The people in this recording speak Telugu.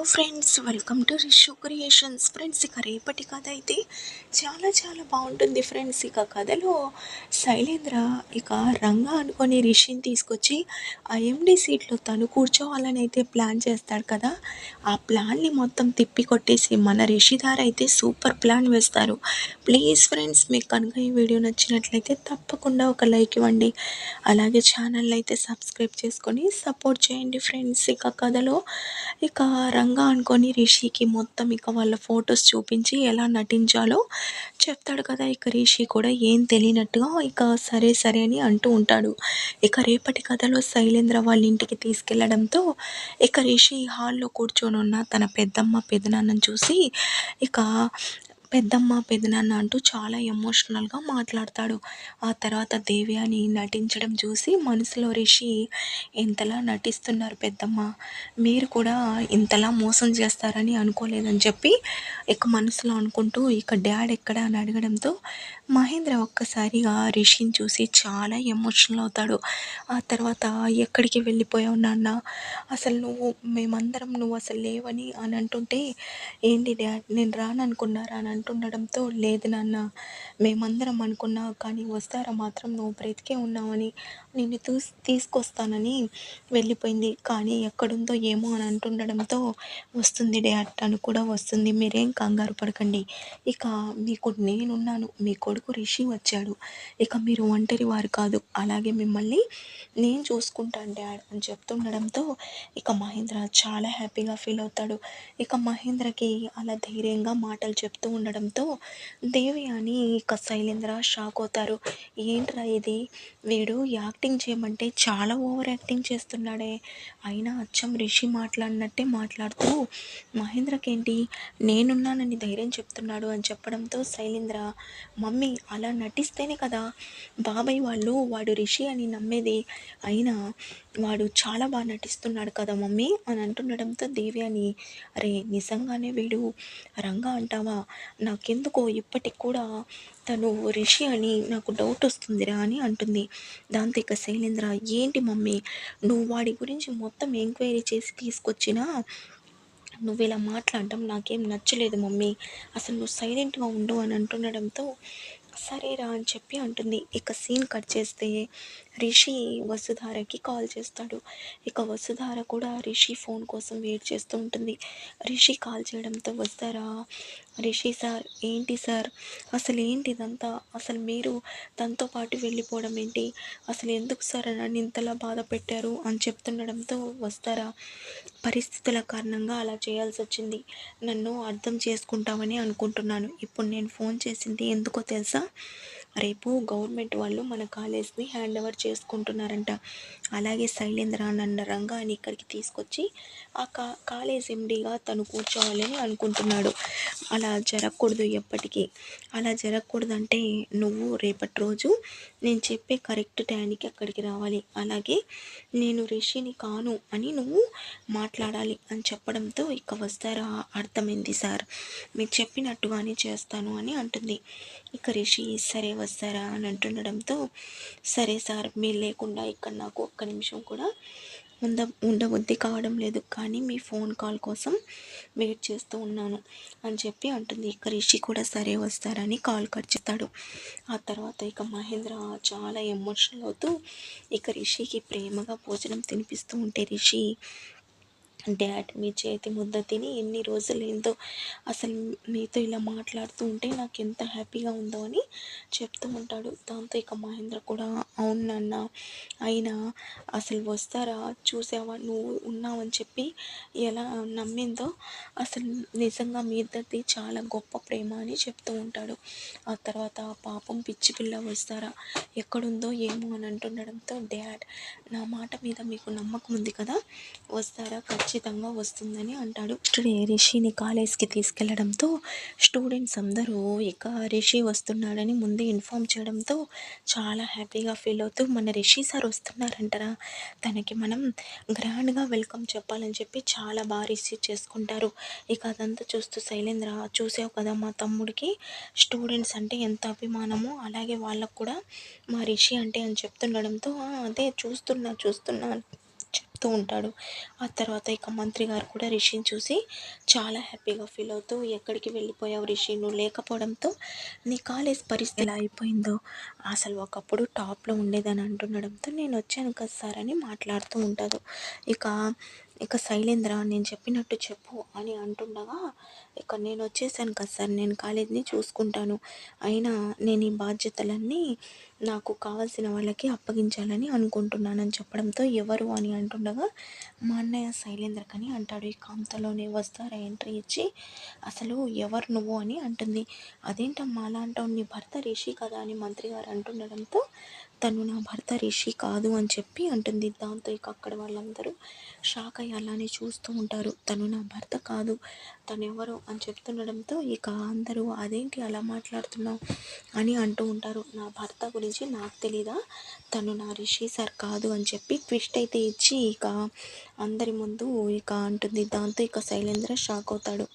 Hello friends welcome to Rishu creations. Friends ఇక రేపటి కథ అయితే చాలా చాలా బాగుంటుంది ఫ్రెండ్స్. ఇక కథలో శైలేంద్ర ఇక రంగా అనుకొని రిషిని తీసుకొచ్చి ఆ ఎండి సీట్లో తను కూర్చోవాలని అయితే ప్లాన్ చేస్తాడు కదా. ఆ ప్లాన్ని మొత్తం తిప్పి కొట్టేసి మన రిషిధార అయితే సూపర్ ప్లాన్ వేస్తారు. ప్లీజ్ ఫ్రెండ్స్ మీకు కనుక ఈ వీడియో నచ్చినట్లయితే తప్పకుండా ఒక లైక్ ఇవ్వండి. అలాగే ఛానల్ అయితే సబ్స్క్రైబ్ చేసుకొని సపోర్ట్ చేయండి ఫ్రెండ్స్. ఇక కథలో ఇక రంగ అనుకొని రిషికి మొత్తం ఇక వాళ్ళ ఫొటోస్ చూపించి ఎలా నటించాలో చెప్తాడు కదా. ఇక రిషి కూడా ఏం తెలియనట్టుగా ఇక సరే సరే అని అంటూ ఉంటాడు. ఇక రేపటి కథలో శైలేంద్ర వాళ్ళ ఇంటికి తీసుకెళ్ళడంతో ఇక రిషి హాల్లో కూర్చొని ఉన్న తన పెద్దమ్మ పెదనాన్నని చూసి ఇక పెద్దమ్మ పెదనాన్న అంటూ చాలా ఎమోషనల్గా మాట్లాడతాడు. ఆ తర్వాత దేవి అని నటించడం చూసి మనసులో రిషి ఎంతలా నటిస్తున్నారు పెద్దమ్మ? మీరు కూడా ఇంతలా మోసం చేస్తారని అనుకోలేదని చెప్పి ఇక మనసులో అనుకుంటూ ఇక డాడ్ ఎక్కడ అని అడగడంతో మహేంద్ర ఒక్కసారిగా రిషిని చూసి చాలా ఎమోషనల్ అవుతాడు. ఆ తర్వాత ఎక్కడికి వెళ్ళిపోయావు నాన్న? అసలు నువ్వు మేమందరం నువ్వు అసలు లేవని అని అంటుంటే ఏంటి డాడ్ నేను రాననుకున్నారా అని అంటుండడంతో లేదు నాన్న మేమందరం అనుకున్నా కానీ వస్తారా మాత్రం? నువ్వు బ్రతికే ఉన్నావని నిన్ను తూ తీసుకొస్తానని వెళ్ళిపోయింది. కానీ ఎక్కడుందో ఏమో అని అంటుండడంతో వస్తుంది డే అట్టను కూడా వస్తుంది. మీరేం కంగారు పడకండి. ఇక మీకు నేనున్నాను. మీ కొడుకు రిషి వచ్చాడు. ఇక మీరు ఒంటరి వారు కాదు. అలాగే మిమ్మల్ని నేను చూసుకుంటాను డాడ్ అని చెప్తుండడంతో ఇక మహేంద్ర చాలా హ్యాపీగా ఫీల్ అవుతాడు. ఇక మహేంద్రకి అలా ధైర్యంగా మాటలు చెప్తూ ఉండడంతో దేవి అని ఇక శైలేంద్ర షాక్ అవుతారు. ఏంట్రా ఇది? వీడు యాక్టింగ్ చేయమంటే చాలా ఓవర్ యాక్టింగ్ చేస్తున్నాడే. అయినా అచ్చం రిషి మాట్లాడినట్టే మాట్లాడుతూ మహేంద్రకేంటి? నేనున్నానని ధైర్యం చెప్తున్నాడు అని చెప్పడంతో శైలేంద్ర మమ్మీ అలా నటిస్తేనే కదా. బాబాయ్ వాళ్ళు వాడు రిషి అని నమ్మేది. అయినా వాడు చాలా బాగా నటిస్తున్నాడు కదా మమ్మీ అని అంటుండడంతో దేవి అని అరే నిజంగానే వీడు రంగా అంటావా? నాకెందుకో ఇప్పటికి కూడా తను రిషి అని నాకు డౌట్ వస్తుందిరా అని అంటుంది. దాంతో ఇక శైలేంద్ర ఏంటి మమ్మీ? నువ్వు వాడి గురించి మొత్తం ఎంక్వైరీ చేసి తీసుకొచ్చినా నువ్వు ఇలా మాట్లాడడం నాకేం నచ్చలేదు మమ్మీ. అసలు నువ్వు సైలెంట్గా ఉండు అని అంటుండడంతో సరేరా అని చెప్పి అంటుంది. ఇక సీన్ కట్ చేస్తే రిషి వసుధారకి కాల్ చేస్తాడు. ఇక వసుధార కూడా రిషి ఫోన్ కోసం వెయిట్ చేస్తూ ఉంటుంది. రిషి కాల్ చేయడంతో వస్తారా రిషి సార్ ఏంటి సార్? అసలు ఏంటి ఇదంతా? అసలు మీరు తనతో పాటు వెళ్ళిపోవడం ఏంటి? అసలు ఎందుకు సార్ నన్ను ఇంతలా బాధ పెట్టారు? అని చెప్తుండడంతో వస్తారా పరిస్థితుల కారణంగా అలా చేయాల్సి వచ్చింది. నన్ను అర్థం చేసుకుంటామని అనుకుంటున్నాను. ఇప్పుడు నేను ఫోన్ చేసింది ఎందుకో తెలుసా? రేపు గవర్నమెంట్ వాళ్ళు మన కాలేజ్ని హ్యాండ్ ఓవర్ చేసుకుంటున్నారంట. అలాగే శైలేంద్ర రంగాన్ని ఇక్కడికి తీసుకొచ్చి ఆ కా కాలేజ్ ఎండీగా తను కూర్చోవాలని అనుకుంటున్నాడు. అలా జరగకూడదు ఎప్పటికీ. అలా జరగకూడదు అంటే నువ్వు రేపటి రోజు నేను చెప్పే కరెక్ట్ టైంకి అక్కడికి రావాలి. అలాగే నేను రిషిని కాను అని నువ్వు మాట్లాడాలి అని చెప్పడంతో ఇక వస్తారా? అర్థమైంది సార్. మీరు చెప్పినట్టుగానే చేస్తాను అని అంటుంది. ఇక రిషి సరే వస్తారా? అని అంటుండడంతో సరే సార్ మీరు లేకుండా ఇక్కడ నాకు ఒక్క నిమిషం కూడా ఉంద ఉండబుద్ధి కావడం లేదు. కానీ మీ ఫోన్ కాల్ కోసం వెయిట్ చేస్తూ ఉన్నాను అని చెప్పి అంటుంది. ఇక రిషి కూడా సరే వస్తారని కాల్ కట్ చేస్తాడు. ఆ తర్వాత ఇక మహేంద్ర చాలా ఎమోషనల్ అవుతూ ఇక రిషికి ప్రేమగా భోజనం తినిపిస్తూ ఉంటే రిషి డాడ్ మీ చేతి ముద్ద తిని ఎన్ని రోజులు ఏందో అసలు మీతో ఇలా మాట్లాడుతూ ఉంటే నాకు ఎంత హ్యాపీగా ఉందో అని చెప్తూ ఉంటాడు. దాంతో ఇక మహేంద్ర కూడా అవును నాన్న అయినా అసలు వస్తారా? చూసావా? నువ్వు ఉన్నావని చెప్పి ఎలా నమ్మిందో అసలు నిజంగా మీ ఇద్దరిది చాలా గొప్ప ప్రేమ అని చెప్తూ ఉంటాడు. ఆ తర్వాత పాపం పిచ్చి పిల్ల వస్తారా? ఎక్కడుందో ఏమో అని అంటుండడంతో డాడ్ నా మాట మీద మీకు నమ్మకం ఉంది కదా? వస్తారా? ఖచ్చితంగా ఖచ్చితంగా వస్తుందని అంటాడు. టుడే రిషిని కాలేజ్కి తీసుకెళ్ళడంతో స్టూడెంట్స్ అందరూ ఇక రిషి వస్తున్నాడని ముందే ఇన్ఫామ్ చేయడంతో చాలా హ్యాపీగా ఫీల్ అవుతూ మన రిషి సార్ వస్తున్నారంటారా? తనకి మనం గ్రాండ్గా వెల్కమ్ చెప్పాలని చెప్పి చాలా బాగా రిసీవ్ చేసుకుంటారు. ఇక అదంతా చూస్తూ శైలేంద్ర చూసావు కదా మా తమ్ముడికి? స్టూడెంట్స్ అంటే ఎంత అభిమానమో అలాగే వాళ్ళకు కూడా మా రిషి అంటే అని చెప్తుండడంతో అదే చూస్తున్నా చూస్తున్నా చెప్తూ ఉంటాడు. ఆ తర్వాత ఇక మంత్రి గారు కూడా రిషిని చూసి చాలా హ్యాపీగా ఫీల్ అవుతూ ఎక్కడికి వెళ్ళిపోయావు రిషి? నువ్వు లేకపోవడంతో నీ కాలేజ్ పరిస్థితి ఎలా అయిపోయిందో? అసలు ఒకప్పుడు టాప్లో ఉండేదని అంటుండడంతో నేను వచ్చాను కదా సార్ అని మాట్లాడుతూ ఉంటాడు. ఇక ఇక శైలేంద్ర నేను చెప్పినట్టు చెప్పు అని అంటుండగా ఇక నేను వచ్చేసాను కదా సార్ నేను కాలేజీని చూసుకుంటాను. అయినా నేను ఈ బాధ్యతలన్నీ నాకు కావాల్సిన వాళ్ళకి అప్పగించాలని అనుకుంటున్నానని చెప్పడంతో ఎవరు అని అంటుండగా మా అన్నయ్య శైలేంద్రకని అంటాడు. ఈ కాంతలోనే వస్తారా ఎంట్రీ ఇచ్చి? అసలు ఎవరు నువ్వు అని అంటుంది. అదేంటమ్మా అలా అంటావు నీ భర్త రిషి కదా అని మంత్రి గారు అంటుండడంతో తను నా భర్త రిషి కాదు అని చెప్పి అంటుంది. దాంతో ఇక అక్కడ వాళ్ళందరూ షాక్ అయ్యి అలానే చూస్తూ ఉంటారు. తను నా భర్త కాదు తను ఎవరు అని చెప్తుండడంతో ఇక అందరూ అదేంటి అలా మాట్లాడుతున్నావు? అని అంటూ ఉంటారు. నా భర్త గురించి నాకు తెలీదా? తను నా రిషి సార్ కాదు అని చెప్పి ట్విస్ట్ అయితే ఇచ్చి ఇక అందరి ముందు ఇక అంటుంది. దాంతో ఇక శైలేంద్ర షాక్ అవుతాడు.